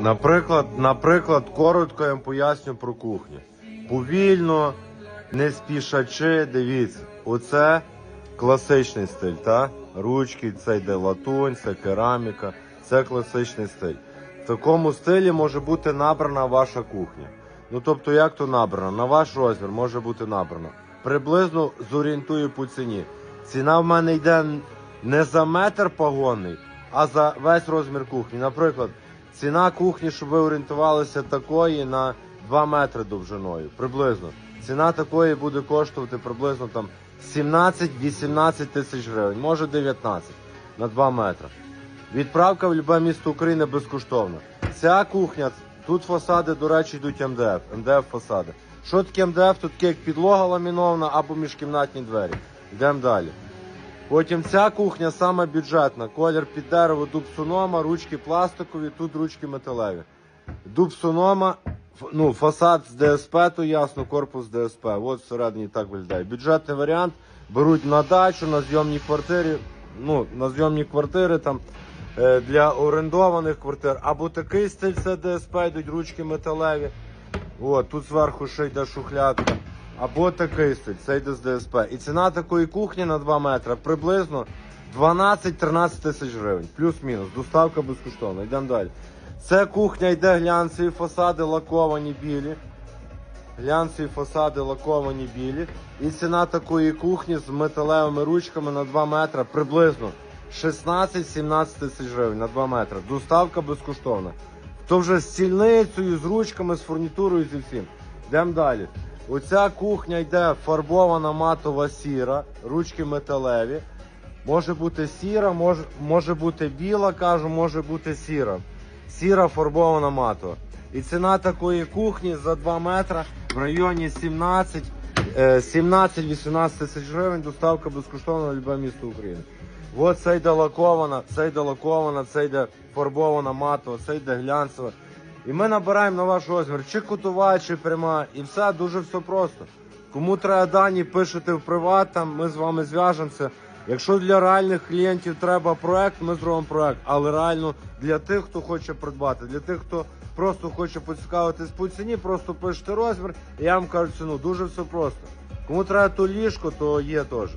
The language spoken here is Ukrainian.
Наприклад, наприклад, коротко я вам поясню про кухню. Повільно, не спішачи, дивіться, оце класичний стиль, та? Ручки, це йде латунь, це кераміка, це класичний стиль. В такому стилі може бути набрана ваша кухня. Ну тобто, як то набрана? На ваш розмір може бути набрана. Приблизно зорієнтую по ціні. Ціна в мене йде не за метр погонний, а за весь розмір кухні. Наприклад, ціна кухні, щоб ви орієнтувалися такої на 2 метри довжиною. Приблизно. Ціна такої буде коштувати приблизно там 17-18 тисяч гривень, може 19 на 2 метри. Відправка в любе місто України безкоштовна. Ця кухня, тут фасади, до речі, йдуть МДФ, МДФ фасади. Що таке МДФ? Тут таке як підлога ламінована або міжкімнатні двері. Йдемо далі. Потім ця кухня саме бюджетна. Колір під дерево, дуб сонома, ручки пластикові, тут ручки металеві. Дуб сонома, ну, фасад з ДСП, то ясно, корпус ДСП. От всередині так виглядає. Бюджетний варіант беруть на дачу, на зйомні квартири, ну, на зйомні квартири там е, для орендованих квартир. Або такий стиль, це ДСП, йдуть ручки металеві. От, тут зверху ще йде шухлядка. Або такий стиль, це йде з ДСП. І ціна такої кухні на 2 метри приблизно 12-13 тисяч гривень. Плюс-мінус. Доставка безкоштовна. Йдемо далі. Це кухня йде глянцеві фасади, лаковані білі. Глянцеві фасади лаковані білі. І ціна такої кухні з металевими ручками на 2 метри приблизно 16-17 тисяч гривень на 2 метри. Доставка безкоштовна. То вже з стільницею, з ручками, з фурнітурою, зі всім. Йдемо далі. Оця кухня йде фарбована матова сіра, ручки металеві. Може бути сіра, може, може бути біла, кажу, може бути сіра. Сіра фарбована матова. І ціна такої кухні за 2 метри в районі 17, е, 17-18 тисяч гривень. Доставка безкоштовна на любе місто України. От це йде лакована, це йде лакована, це йде фарбована матова, це йде глянцева. І ми набираємо на ваш розмір, чи кутова, чи пряма, і все дуже все просто. Кому треба дані, пишете в приват, там ми з вами зв'яжемося. Якщо для реальних клієнтів треба проект, ми зробимо проект. Але реально для тих, хто хоче придбати, для тих, хто просто хоче поцікавитись по ціні, просто пишете розмір, і я вам кажу ціну. Дуже все просто. Кому треба то ліжко, то є теж.